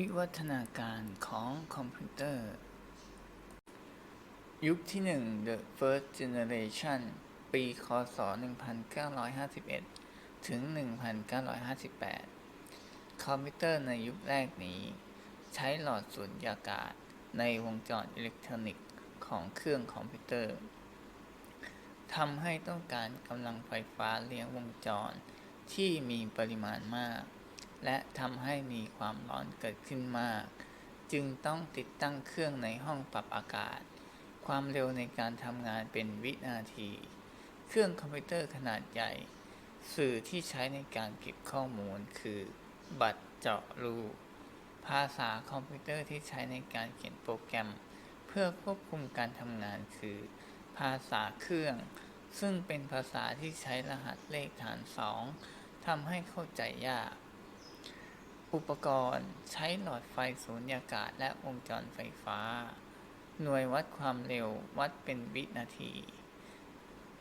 วิวัฒนาการของคอมพิวเตอร์ ยุคที่ 1 The First Generation ปี คศ 1951 ถึง 1958 คอมพิวเตอร์ในยุคแรกนี้ ใช้หลอดสูญญากาศในวงจรอิเล็กทรอนิกส์ของเครื่องคอมพิวเตอร์ทำให้ต้องการกำลังไฟฟ้าเลี้ยงวงจรที่มีปริมาณมาก และทำให้มีความร้อนเกิดขึ้นมาก จึงต้องติดตั้งเครื่องในห้องปรับอากาศ ความเร็วในการทำงานเป็นวินาที เครื่องคอมพิวเตอร์ขนาดใหญ่ สื่อที่ใช้ในการเก็บข้อมูลคือ บัตรเจาะรูภาษาคอมพิวเตอร์ที่ใช้ในการเขียนโปรแกรม เพื่อควบคุมการทำงานคือ ภาษาเครื่อง ซึ่งเป็นภาษาที่ใช้รหัสเลขฐานสองทำให้เข้าใจยาก อุปกรณ์ใช้หลอดไฟสูญญากาศและวงจรไฟฟ้า หน่วยวัดความเร็ววัดเป็นวินาที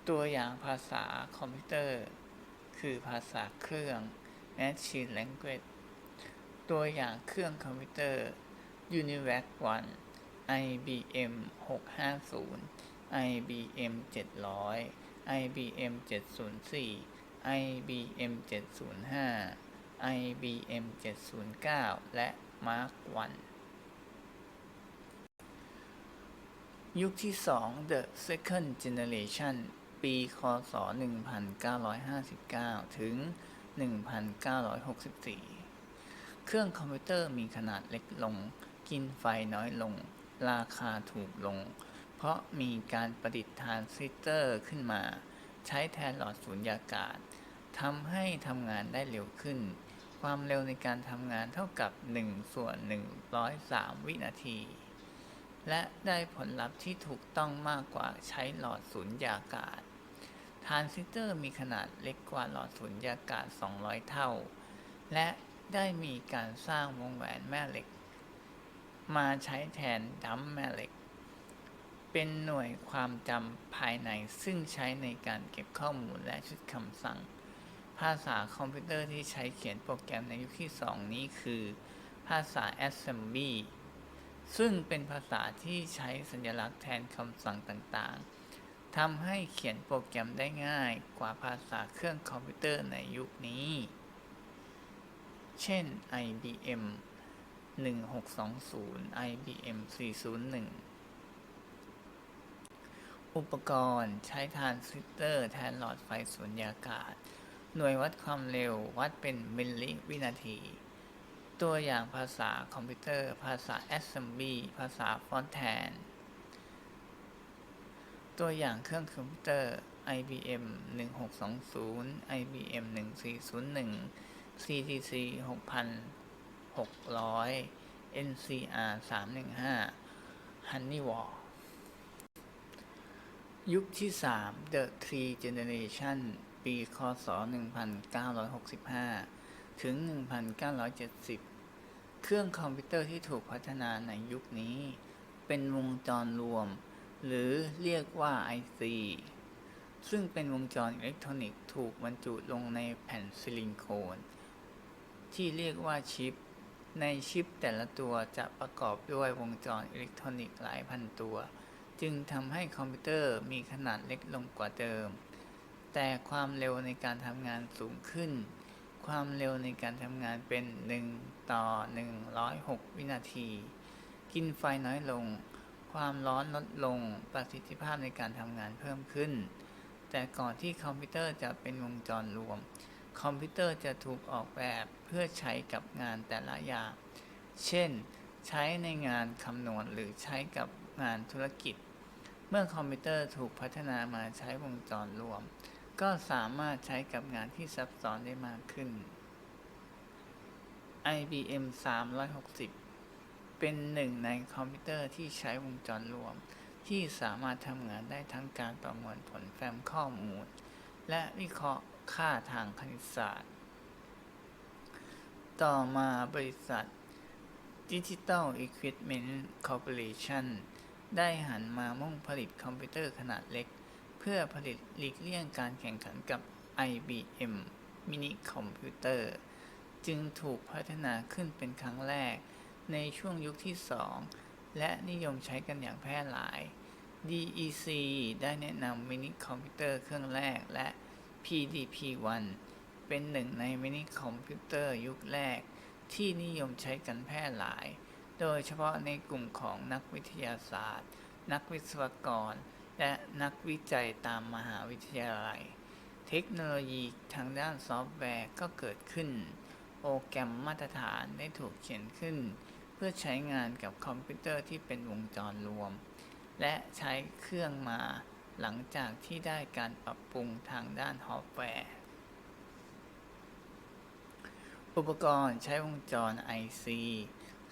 ตัวอย่างภาษาคอมพิวเตอร์ คือภาษาเครื่อง Machine Language ตัวอย่างเครื่องคอมพิวเตอร์ UNIVAC 1 IBM 650 IBM 700 IBM 704 IBM 705 IBM 709 และ Mark 1ยุคที่ 2 The Second Generation ปี คศ 1959 ถึง 1964 เครื่องคอมพิวเตอร์มีขนาดเล็กลง กินไฟน้อยลง ราคาถูกลง เพราะมีการประดิษฐ์ทรานซิสเตอร์ขึ้นมา ใช้แทนหลอดสูญญากาศทำให้ทำงานได้เร็วขึ้น ความเร็วในการทำงานเท่ากับ 1 ส่วน 103 วินาที และได้ผลลัพธ์ที่ถูกต้องมากกว่าใช้หลอดสูญญากาศ ทรานซิสเตอร์มีขนาดเล็กกว่าหลอดสูญญากาศ 200 เท่า และได้มีการสร้างวงแหวนแม่เหล็ก มาใช้แทนดัมแม่เหล็ก เป็นหน่วยความจำภายในซึ่งใช้ในการเก็บข้อมูลและชุดคำสั่ง ภาษาคอมพิวเตอร์ที่ใช้เขียนโปรแกรมในยุคที่ 2 นี้คือ ภาษา Assembly ซึ่งเป็นภาษาที่ใช้สัญลักษณ์แทนคำสั่งต่างๆทำให้เขียนโปรแกรมได้ง่ายกว่าภาษาเครื่องคอมพิวเตอร์ในยุคนี้ เช่น IBM 1620 IBM 401 อุปกรณ์ใช้ทรานซิสเตอร์แทนหลอดไฟสูญญากาศ หน่วยวัดความเร็ววัดเป็นมิลลิวินาที ตัวอย่างภาษาคอมพิวเตอร์ ภาษา Assembly ภาษาฟอนแทน ตัวอย่างเครื่องคอมพิวเตอร์ IBM 1620 IBM 1401 CTC 6600 NCR 315 Honeywell ยุคที่ 3 The Three Generation ปีคศ 1965 ถึง 1970 เครื่องคอมพิวเตอร์ที่ถูกพัฒนาในยุคนี้ เป็นวงจรรวม หรือเรียกว่า IC ซึ่งเป็นวงจรอิเล็กทรอนิกส์ถูกบรรจุลงในแผ่นซิลิโคน ที่เรียกว่าชิป ในชิปแต่ละตัวจะประกอบด้วยวงจรอิเล็กทรอนิกส์หลายพันตัว จึงทำให้คอมพิวเตอร์มีขนาดเล็กลงกว่าเดิม แต่ความเร็วในการทำงานสูงขึ้น ความเร็วในการทำงานเป็น 1 ต่อ 106 วินาที กินไฟน้อยลง ความร้อนลดลง ประสิทธิภาพในการทำงานเพิ่มขึ้น แต่ก่อนที่คอมพิวเตอร์จะเป็นวงจรรวม คอมพิวเตอร์จะถูกออกแบบเพื่อใช้กับงานแต่ละอย่าง เช่น ใช้ในงานคำนวณหรือใช้กับงานธุรกิจ เมื่อคอมพิวเตอร์ถูกพัฒนามาใช้วงจรรวม ก็สามารถใช้กับงานที่ซับซ้อนได้มากขึ้น IBM 360 เป็นหนึ่งในคอมพิวเตอร์ที่ใช้วงจรรวม ที่สามารถทำงานได้ทั้งการประมวลผลแฟ้มข้อมูล และวิเคราะห์ค่าทางคณิตศาสตร์ ต่อมาบริษัท Digital Equipment Corporation ได้หันมามุ่งผลิตคอมพิวเตอร์ขนาดเล็ก พื่อผลิตหลีกเลี่ยงการแข่งขันกับ IBM มินิคอมพิวเตอร์ จึงถูกพัฒนาขึ้นเป็นครั้งแรก ในช่วงยุคที่ 2 และนิยมใช้กันอย่างแพร่หลาย DEC ได้แนะนำมินิคอมพิวเตอร์เครื่องแรกและ PDP-1 เป็นหนึ่งในมินิคอมพิวเตอร์ยุคแรก ที่นิยมใช้กันแพร่หลาย โดยเฉพาะในกลุ่มของนักวิทยาศาสตร์ นักวิศวกร และนักวิจัยตามมหาวิทยาลัย เทคโนโลยีทางด้านซอฟต์แวร์ก็เกิดขึ้น โปรแกรมมาตรฐานได้ถูกเขียนขึ้น เพื่อใช้งานกับคอมพิวเตอร์ที่เป็นวงจรรวม และใช้เครื่องมาหลังจากที่ได้การปรับปรุงทางด้านฮอร์ดแวร์ อุปกรณ์ใช้วงจร IC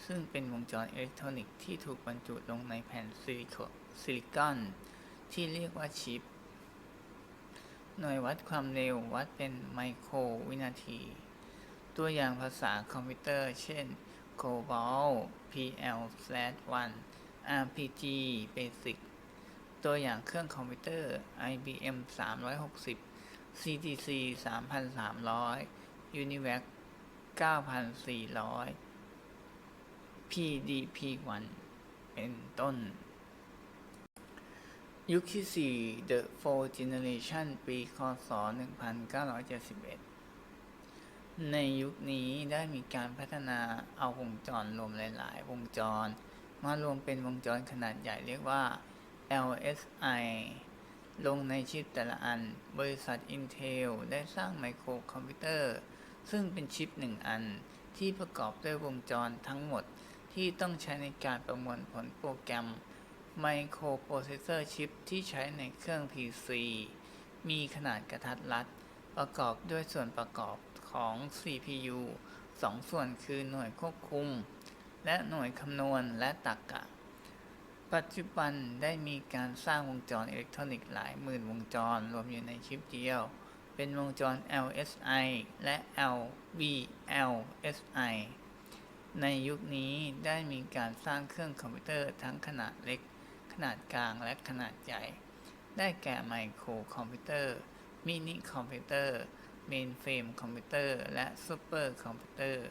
ซึ่งเป็นวงจรอิเล็กทรอนิกส์ที่ถูกบรรจุลงในแผ่นซิลิโคซิลิคอน ที่เรียกว่าชิป หน่วยวัดความเร็ววัดเป็นไมโครวินาที ตัวอย่างภาษาคอมพิวเตอร์ เช่น COBOL PL/1 RPG Basic ตัวอย่างเครื่องคอมพิวเตอร์ IBM 360 CTC 3300 UNIVAC 9400 PDP-1 เป็นต้น ยุคที่ 4 The Four Generation ปีคศ 1971 ในยุคนี้ได้มีการพัฒนาเอาวงจรรวมหลาย ๆ วงจร มารวมเป็นวงจรขนาดใหญ่เรียกว่า LSI ลงในชิปแต่ละอัน บริษัท Intel ได้สร้างไมโครคอมพิวเตอร์ ซึ่งเป็นชิปหนึ่งอันที่ประกอบด้วยวงจรทั้งหมดที่ต้องใช้ในการประมวลผลโปรแกรม ไมโครโปรเซสเซอร์ชิปที่ใช้ในเครื่อง PC มีขนาดกระทัดรัด ประกอบด้วยส่วนประกอบของ CPU สองส่วนคือหน่วยควบคุม และหน่วยคำนวณและตรรกะ ปัจจุบันได้มีการสร้างวงจรอิเล็กทรอนิกส์หลายหมื่นวงจรรวมอยู่ในชิปเดียว เป็นวงจร LSI และ LVLSI ในยุคนี้ได้มีการสร้างเครื่องคอมพิวเตอร์ทั้งขนาดเล็ก ขนาดกลางและขนาดใหญ่ ได้แก่ไมโครคอมพิวเตอร์ มินิคอมพิวเตอร์ เมนเฟรมคอมพิวเตอร์ และซูเปอร์คอมพิวเตอร์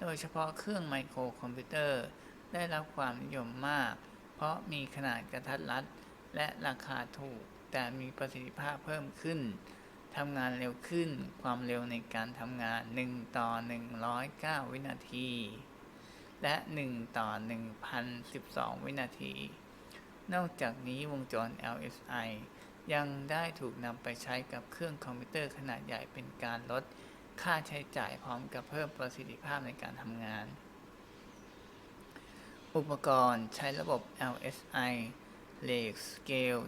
โดยเฉพาะเครื่องไมโครคอมพิวเตอร์ ได้รับความนิยมมาก เพราะมีขนาดกระทัดรัด และราคาถูก แต่มีประสิทธิภาพเพิ่มขึ้นทำงานเร็วขึ้น ความเร็วในการทำงาน 1 ต่อ 109 วินาที และ 1 ต่อ 1,012 วินาที นอกจากนี้วงจร LSI ยังได้ถูกนำไปใช้กับเครื่องคอมพิวเตอร์ขนาดใหญ่เป็นการลดค่าใช้จ่ายพร้อมกับเพิ่มประสิทธิภาพในการทำงาน อุปกรณ์ใช้ระบบ LSI Lake Scale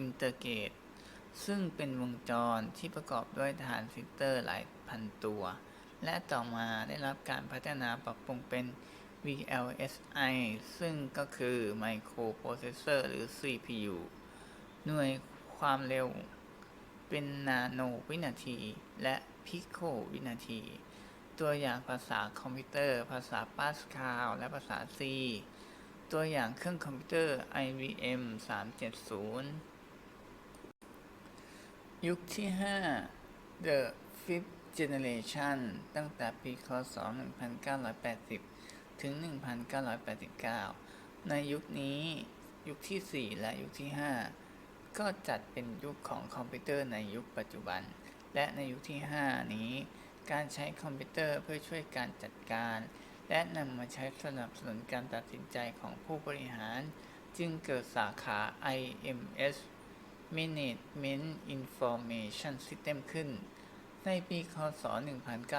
Intergate ซึ่งเป็นวงจรที่ประกอบด้วยฐานซิสเตอร์หลายพันตัว และต่อมาได้รับการพัฒนาปรับปรุงเป็น VLSI ซึ่งก็คือ Microprocessor หรือ CPU หน่วยความเร็ว เป็นนาโนวินาที และพิโควินาที ตัวอย่างภาษาคอมพิวเตอร์ ภาษาปาสคาลและภาษา C ตัวอย่างเครื่องคอมพิวเตอร์ IBM 370 ยุคที่ 5 The Fifth Generation ตั้งแต่ปีคศ 1980 ถึง 1989 ในยุคนี้ ยุคที่ 4 และยุคที่ 5 ก็จัดเป็นยุคของคอมพิวเตอร์ในยุคปัจจุบัน และในยุคที่ 5 นี้ การใช้คอมพิวเตอร์เพื่อช่วยการจัดการ และนำมาใช้สนับสนุนการตัดสินใจของผู้บริหาร จึงเกิดสาขา IMS Management Information System ขึ้น ในปี คศ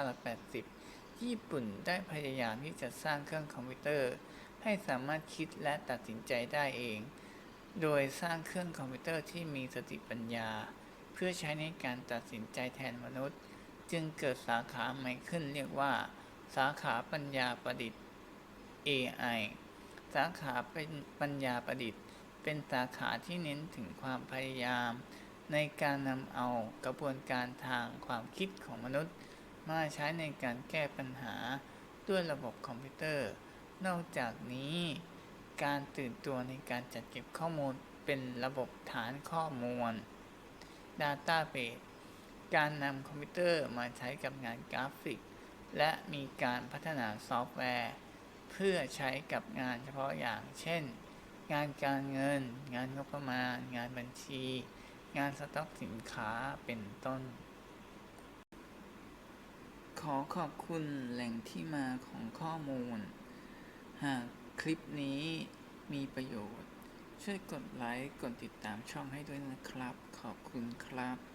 1980 ญี่ปุ่นได้พยายามที่จะสร้างเครื่องคอมพิวเตอร์ ให้สามารถคิดและตัดสินใจได้เอง โดยสร้างเครื่องคอมพิวเตอร์ที่มีสติปัญญา เพื่อใช้ในการตัดสินใจแทนมนุษย์ จึงเกิดสาขาใหม่ขึ้นเรียกว่า สาขาปัญญาประดิษฐ์ AI สาขาเป็นปัญญาประดิษฐ์ เป็นสาขาที่เน้นถึงความพยายาม ในการนำเอากระบวนการทางความคิดของมนุษย์ มาใช้ในการแก้ปัญหาด้วยระบบคอมพิวเตอร์ นอกจากนี้ การตื่นตัวในการจัดเก็บข้อมูลเป็นระบบฐานข้อมูล Database การนำคอมพิวเตอร์มาใช้กับงานกราฟิก และมีการพัฒนาซอฟต์แวร์ เพื่อใช้กับงานเฉพาะอย่าง เช่น งานการเงิน งานงบประมาณ งานบัญชี งานสต็อกสินค้าเป็นต้น ขอขอบคุณแหล่งที่มาของข้อมูล หากคลิปนี้มีประโยชน์ ช่วยกดไลค์ กดติดตามช่องให้ด้วยนะครับ ขอบคุณครับ